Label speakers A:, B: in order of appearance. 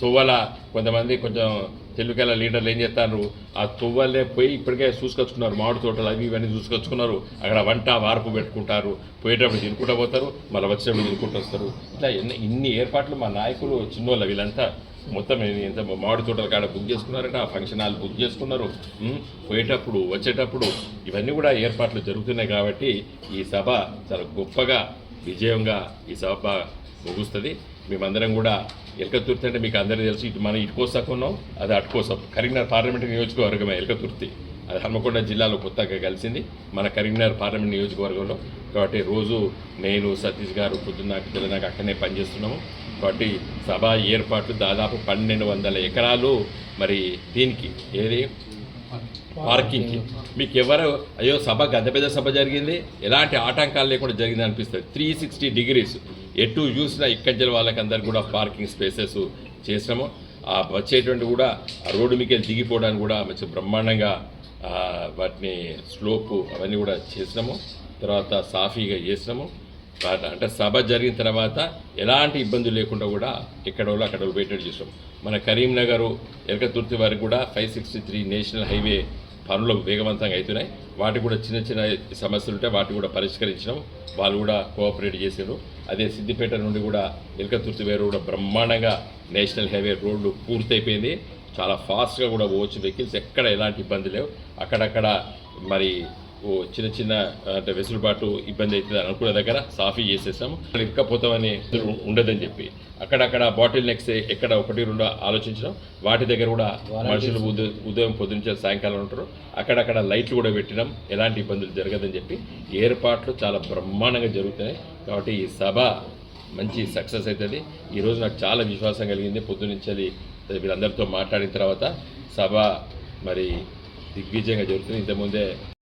A: తువ్వల కొంతమంది కొంచెం తెలుగుకెళ్ళ లీడర్లు ఏం చేస్తారు ఆ తువ్వలే పోయి ఇప్పటికే చూసుకొచ్చుకున్నారు మామిడి తోటలు అవి ఇవన్నీ చూసుకొచ్చుకున్నారు. అక్కడ వంట వార్పు పెట్టుకుంటారు. పోయేటప్పుడు తినుకుంటూ పోతారు మళ్ళీ వచ్చేటప్పుడు తినుకుంటూ వస్తారు. ఇట్లా ఎన్ని ఇన్ని ఏర్పాట్లు మా నాయకులు చిన్నోళ్ళ వీళ్ళంతా. మొత్తం ఎంత మామిడి తోటల కాడ బుక్ చేసుకున్నారట ఆ ఫంక్షన్ హాల్ బుక్ చేసుకున్నారు. పోయేటప్పుడు వచ్చేటప్పుడు ఇవన్నీ కూడా ఏర్పాట్లు జరుగుతున్నాయి కాబట్టి ఈ సభ చాలా గొప్పగా విజయంగా ఈ సభ ముగుస్తుంది. మేమందరం కూడా ఎలకతుర్తి అంటే మీకు అందరికీ తెలుసు ఇటు మనం ఇటు కోసాకు ఉన్నాం అది అటుకోసం కరీంనగర్ పార్లమెంట్ నియోజకవర్గమే ఎలకతుర్తి. అది హన్మకొండ జిల్లాలో కొత్తగా కలిసింది. మన కరీంనగర్ పార్లమెంట్ నియోజకవర్గంలో. కాబట్టి రోజు నేను సతీష్ గారు పొద్దున్నాక తెల్లనాక అక్కడనే పనిచేస్తున్నాము. కాబట్టి సభ ఏర్పాట్లు దాదాపు పన్నెండు వందల ఎకరాలు. మరి దీనికి ఏది? పార్కింగ్కి మీకు ఎవరు అయ్యో సభ గద్ద పెద్ద సభ జరిగింది. ఎలాంటి ఆటంకాలు లేకుండా జరిగింది అనిపిస్తుంది. Three sixty degrees. ఎటు చూసినా ఇక్కడి వాళ్ళకి అందరికి కూడా పార్కింగ్ స్పేసెస్ చేసినాము. ఆ వచ్చేటువంటి కూడా ఆ రోడ్డు మీకు దిగిపోవడానికి కూడా మంచి బ్రహ్మాండంగా వాటిని స్లోపు అవన్నీ కూడా చేసినాము. తర్వాత సాఫీగా చేసినాము. అంటే సభ జరిగిన తర్వాత ఎలాంటి ఇబ్బందులు లేకుండా కూడా ఎక్కడో వాళ్ళు అక్కడ వాళ్ళు చేసాం మన కరీంనగర్ ఎలకతుర్తి వరకు కూడా five sixty three national highway పనులు వేగవంతంగా అవుతున్నాయి. వాటికి కూడా చిన్న చిన్న సమస్యలు ఉంటే వాటిని కూడా పరిష్కరించడం వాళ్ళు కూడా కోఆపరేట్ చేశారు. అదే సిద్దిపేట నుండి కూడా ఎలకతుర్తి వేరు కూడా బ్రహ్మాండంగా నేషనల్ హైవే రోడ్లు పూర్తయిపోయింది. చాలా ఫాస్ట్గా కూడా పోవచ్చు వెహికల్స్. ఎక్కడ ఎలాంటి ఇబ్బంది లేవు. అక్కడక్కడ మరి ఓ చిన్న చిన్న అంటే వెసులుబాటు ఇబ్బంది అవుతుంది అని అనుకున్న దగ్గర సాఫీ చేసేసాం అక్కడ ఇక్కపోతామని ఉండదని చెప్పి అక్కడక్కడ బాటిల్ నెక్స్ ఎక్కడ ఒకటి రెండు ఆలోచించడం వాటి దగ్గర కూడా మనుషులు ఉదయం ఉదయం పొద్దున్నే సాయంకాలం ఉంటారు. అక్కడక్కడ లైట్లు కూడా పెట్టినాం. ఎలాంటి ఇబ్బందులు జరగదని చెప్పి ఏర్పాట్లు చాలా బ్రహ్మాండంగా జరుగుతాయి కాబట్టి ఈ సభ మంచి సక్సెస్ అవుతుంది. ఈరోజు నాకు చాలా విశ్వాసం కలిగింది. పొద్దునుంచి వీళ్ళందరితో మాట్లాడిన తర్వాత సభ మరి దిగ్విజయంగా జరుగుతుంది. ఇంతకుముందే